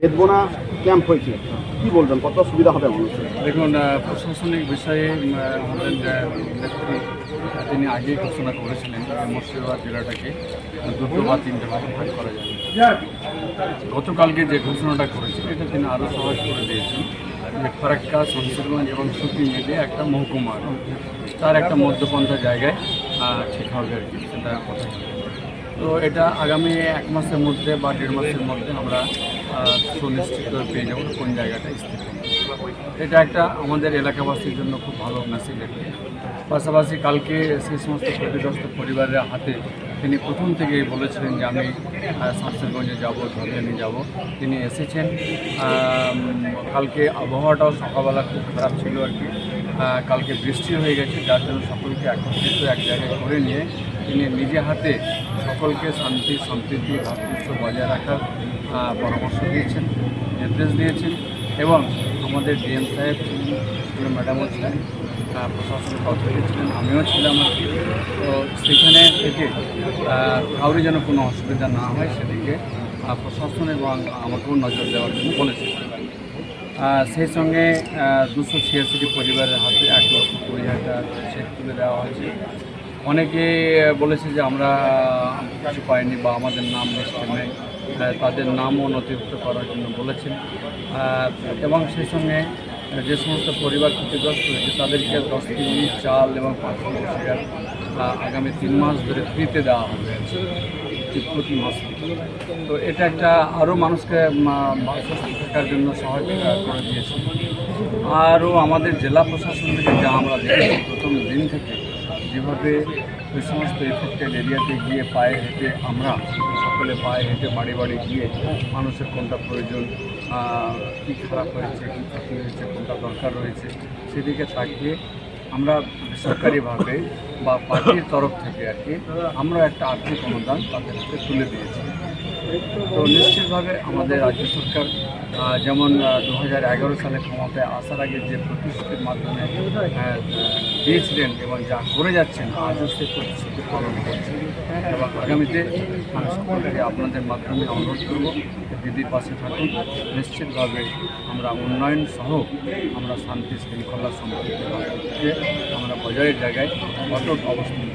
Bedbona camp হয়েছে। কি বলবেন, কত সুবিধা হবে মানুষের? দেখুন প্রশাসনিক বিষয়ে আমাদের নেত্রী তিনি আগেই ঘোষণা করেছিলেন মুর্শিদাবাদ জেলাটাকে দুটো বা তিনটে ভাগে ভাগ করা যাবে। গতকালকে যে ঘোষণাটা করেছেন, এটা তিনি আরও সহজ করে দিয়েছেন যে ফারাক্কা, শমশেরগঞ্জ এবং সুতি মিলে একটা মহকুমা তার একটা মধ্যপন্থা জায়গায় ঠিক হবে আর কি, সেটা কথা তো এটা আগামী এক মাসের মধ্যে বা দেড় মাসের মধ্যে আমরা সুনিশ্চিত পেয়ে যাব কোন জায়গাটা স্থিত। এটা একটা আমাদের এলাকাবাসীর জন্য খুব ভালো মেসেজ একটা পাশাপাশি কালকে সেই সমস্ত ক্ষতিগ্রস্ত পরিবারের হাতে তিনি প্রথম থেকেই বলেছিলেন যে আমি আহ, শামশেরগঞ্জে যাব ধর্মে যাব। তিনি এসেছেন। কালকে আবহাওয়াটাও সকালবেলা খুব খারাপ ছিল আর কি। কালকে বৃষ্টি হয়ে গেছে যার জন্য সকলকে একত্রিত এক জায়গায় করে নিয়ে তিনি নিজে হাতে সকলকে শান্তি, সম্প্রীতি, ভাতৃত্ব বজায় রাখার পরামর্শ দিয়েছেন, নির্দেশ দিয়েছেন এবং আমাদের ডিএম সাহেব ছিলেন ম্যাডামও ছিলেন প্রশাসনিক অথরিটি ছিলেন, আমিও ছিলাম আর তো সেখানে থেকে কাউরি যেন কোনো অসুবিধা না হয় সেদিকে প্রশাসন এবং আমাকেও নজর দেওয়ার জন্য বলেছে। সেই সঙ্গে দুশো ছিয়াশিটি পরিবারের হাতে এক লক্ষ কুড়ি হাজার চেক তুলে দেওয়া হয়েছে। অনেকে বলেছে যে আমরা কিছু পাইনি বা আমাদের নাম লিস্টে নেই। তাদের নামও নথিভুক্ত করার জন্য বলেছেন। এবং সেই সঙ্গে যে সমস্ত পরিবার ক্ষতিগ্রস্ত হয়েছে, তাদেরকে দশ কেজি চাল এবং পাঁচ কেজি আগামী তিন মাস ধরে ফ্রিতে দেওয়া হবে। প্রতি মাসে তো এটা একটা আরও মানুষকে থাকার জন্য সহযোগিতা করে দিয়েছে। আরও আমাদের জেলা প্রশাসন থেকে যা আমরা দেখেছি প্রথম দিন থেকে যেভাবে ওই সমস্ত এফেক্টেড এরিয়াতে গিয়ে পায়ে হেঁটে আমরা সকলে পায়ে হেঁটে বাড়ি বাড়ি গিয়ে মানুষের কোনটা প্রয়োজন কী খারাপ হয়েছে কী ক্ষতি হয়েছে কোনটা দরকার রয়েছে সেদিকে তাকিয়ে আমরা বেসরকারিভাবে বা পার্টির তরফ থেকে আর কি আমরা একটা আর্থিক অনুদান তাদের হাতে তুলে দিয়েছি। তো নিশ্চিতভাবে আমাদের রাজ্য সরকার যেমন দু হাজার এগারো সালে ক্ষমতায় আসার আগে যে প্রতিশ্রুতির মাধ্যমে আহ, দিয়েছিলেন এবং যা করে যাচ্ছেন, আজও সে প্রতিশ্রুতি পালন করছেন এবং আগামীতে আমি সকলকে আপনাদের মাধ্যমে অনুরোধ করব দিদির পাশে থাকুন। নিশ্চিতভাবে আমরা উন্নয়ন সহ আমরা শান্তি শৃঙ্খলা সম্পর্কে আমরা বজায়ের জায়গায় অটল অবস্থান